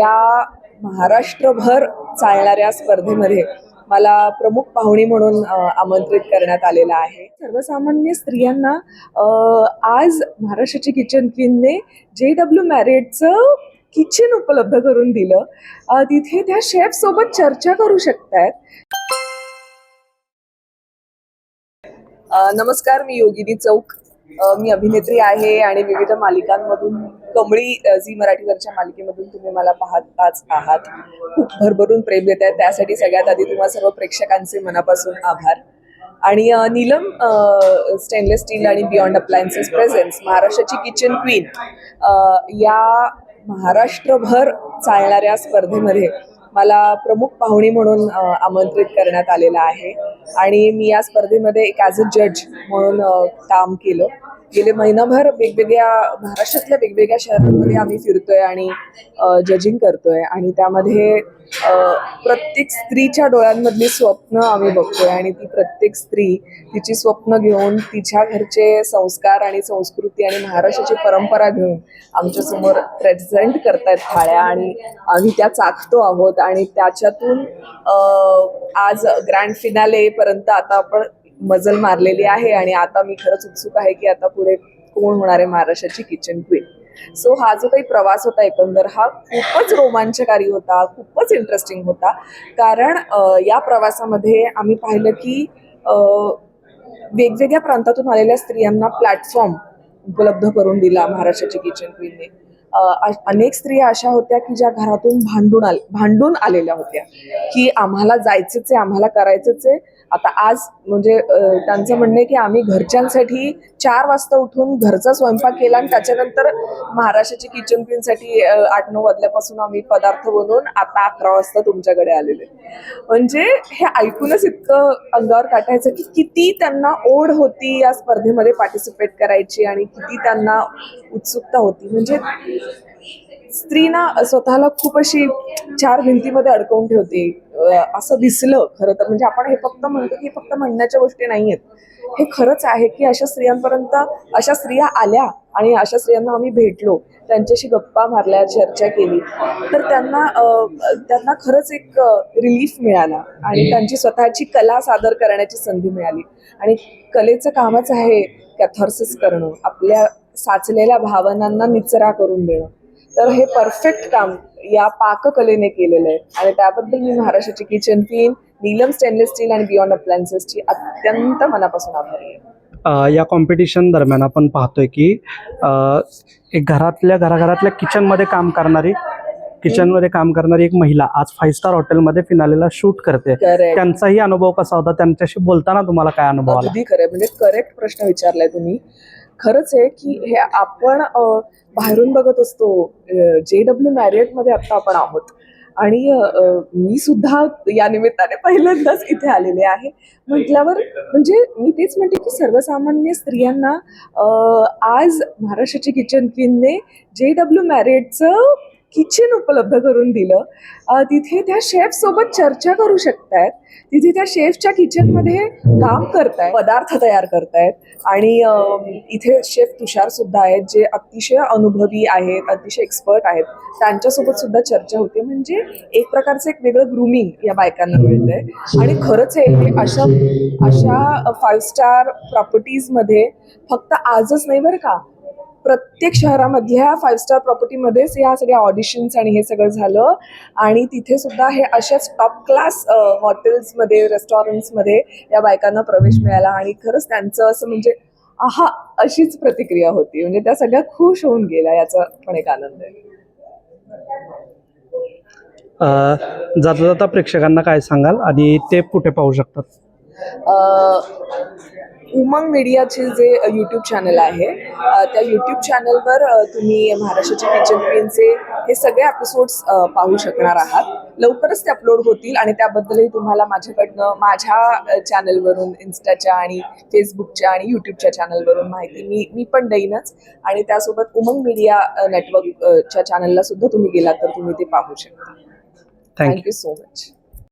या महाराष्ट्रभर चालणाऱ्या स्पर्धेमध्ये मला प्रमुख पाहुणी म्हणून आमंत्रित करण्यात आलेलं आहे. सर्वसामान्य स्त्रियांना आज महाराष्ट्राची किचन क्वीनने जे डब्ल्यू मॅरिटचं किचन उपलब्ध करून दिलं. तिथे त्या शेफ सोबत चर्चा करू शकतात नमस्कार मी योगिनी चौक. मी अभिनेत्री आहे आणि विविध मालिकांमधून कमळी झी मराठीवरच्या मालिकेमधून तुम्ही मला पाहताच आहात. खूप भरभरून प्रेम देत आहेत. त्यासाठी सगळ्यात आधी तुम्हाला सर्व प्रेक्षकांचे मनापासून आभार. आणि नीलम स्टेनलेस स्टील आणि बियॉन्ड अप्लायन्सेस प्रेझेन्स महाराष्ट्राची किचन क्वीन या महाराष्ट्रभर चालणाऱ्या स्पर्धेमध्ये मला प्रमुख पाहुणी म्हणून आमंत्रित करण्यात आलेलं आहे. आणि मी या स्पर्धेमध्ये एक ॲज अ जज म्हणून काम केलं. गेले महिनाभर वेगवेगळ्या महाराष्ट्रातल्या वेगवेगळ्या शहरांमध्ये आम्ही फिरतोय आणि जजिंग करतोय. आणि त्यामध्ये प्रत्येक स्त्रीच्या डोळ्यांमधली स्वप्न आम्ही बघतोय आणि ती प्रत्येक स्त्री तिची स्वप्न घेऊन तिच्या घरचे संस्कार आणि संस्कृती आणि महाराष्ट्राची परंपरा घेऊन आमच्यासमोर प्रेझेंट करतायत थाळ्या आणि आम्ही त्या चाखतो आहोत आणि त्याच्यातून आज ग्रँड फिनाले पर्यंत आता आपण मजल मारलेली आहे आणि आता मी खरंच उत्सुक आहे की आता पुढे कोण होणार आहे महाराष्ट्राची किचन क्वीन सो हा जो काही प्रवास होता एकंदर हा खूपच रोमांचकारी होता खूपच इंटरेस्टिंग होता. कारण या प्रवासामध्ये आम्ही पाहिलं की वेगवेगळ्या प्रांतातून आलेल्या स्त्रियांना प्लॅटफॉर्म उपलब्ध करून दिला महाराष्ट्राची किचन क्वीनने अनेक स्त्रिया अशा होत्या की ज्या घरातून भांडून आल भांडून आलेल्या होत्या. की आम्हाला जायचंच आहे आम्हाला करायचंच आहे. आता आज म्हणजे त्यांचं म्हणणं आहे की आम्ही घरच्यांसाठी चार वाजता उठून घरचा स्वयंपाक केला आणि त्याच्यानंतर महाराष्ट्राची किचन क्वीनसाठी आठ नऊ वाजल्यापासून आम्ही पदार्थ बनवून आता अकरा वाजता तुमच्याकडे आलेले म्हणजे हे ऐकूनच इतकं अंगावर काटायचं की किती त्यांना ओढ होती या स्पर्धेमध्ये पार्टिसिपेट करायची आणि किती त्यांना उत्सुकता होती. म्हणजे स्त्रीना स्वतःला खूप अशी चार भिंतीमध्ये अडकवून ठेवते. असं दिसलं खरं तर. म्हणजे आपण हे फक्त म्हणतो की फक्त म्हणण्याच्या गोष्टी नाही आहेत हे खरंच आहे की अशा स्त्रियांपर्यंत अशा स्त्रिया आल्या आणि अशा स्त्रियांना आम्ही भेटलो. त्यांच्याशी गप्पा मारल्या चर्चा केली. तर त्यांना त्यांना खरंच एक रिलीफ मिळाला. आणि त्यांची स्वतःची कला सादर करण्याची संधी मिळाली. आणि कलेचं कामच आहे कॅथॉर्सिस करणं. आपल्या साचलेल्या भावनांना निचरा करून देणं. तर हे परफेक्ट काम या पाककलेने केलेलं आहे. आणि त्याबद्दल मी महाराष्ट्राची kitchen queen Neelam stainless steel आणि बियॉन्ड अप्लायन्सेसची अत्यंत मनापासून आभारी आहे. या कॉम्पिटिशन दरम्यान आपण पाहतोय की एक घरातल्या घराघरातल्या किचनमध्ये काम करणारी किचनमध्ये काम करणारी एक महिला आज फाईव्ह स्टार हॉटेलमध्ये फिनालेला शूट करते. त्यांचाही अनुभव कसा होता? त्यांच्याशी बोलताना तुम्हाला काय अनुभव आला? अगदी खरं म्हणजे करेक्ट प्रश्न विचारलाय तुम्ही. खरंच आहे की हे आपण बाहेरून बघत असतो जे डब्ल्यू मॅरियटमध्ये आता आपण आहोत. आणि मी सुद्धा या निमित्ताने पहिल्यांदाच इथे आलेले आहे. म्हटल्यावर म्हणजे मी तेच म्हणते की सर्वसामान्य स्त्रियांना आज महाराष्ट्राची किचन क्वीनने जे डब्ल्यू मॅरियटचं किचन उपलब्ध करून दिलं. तिथे त्या शेफ सोबत चर्चा करू शकतायत. तिथे त्या शेफच्या किचनमध्ये काम करतायत पदार्थ तयार करतायत. आणि इथे शेफ तुषार सुद्धा आहेत जे अतिशय अनुभवी आहेत अतिशय एक्सपर्ट आहेत. त्यांच्यासोबत सुद्धा चर्चा होते. म्हणजे एक प्रकारचं एक वेगळं ग्रुमिंग या बायकांना मिळतंय. आणि खरंच आहे अशा अशा फाईव्ह स्टार प्रॉपर्टीजमध्ये फक्त आजच नाही बरं का प्रत्येक शहरामधल्या फाईव्ह स्टार प्रॉपर्टीमध्येच या सगळ्या ऑडिशन्स आणि हे सगळं झालं. आणि तिथे सुद्धा हे अशाच टॉप क्लास हॉटेल्समध्ये रेस्टॉरंट्समध्ये या बायकांना प्रवेश मिळाला. आणि खरंच त्यांचं असं म्हणजे आहा अशीच प्रतिक्रिया होती. म्हणजे त्या सगळ्या खुश होऊन गेल्या याचा पण एक आनंद आहे. जाता जाता प्रेक्षकांना काय सांगाल? आणि ते कुठे पाहू शकतात. उमंग मीडियाचे जे यूट्यूब चॅनल आहे त्या यूट्यूब चॅनलवर तुम्ही महाराष्ट्राचे किचन क्वीनचे हे सगळे एपिसोड्स पाहू शकणार आहात. लवकरच ते अपलोड होतील आणि त्याबद्दलही तुम्हाला माझ्याकडनं माझ्या चॅनलवरून इन्स्टाच्या आणि फेसबुकच्या आणि यूट्यूबच्या चॅनलवरून माहिती मी मी पण देईनच. आणि त्यासोबत उमंग मीडिया नेटवर्कच्या चॅनलला सुद्धा तुम्ही गेलात तर तुम्ही ते पाहू शकता. Thank you thank you so much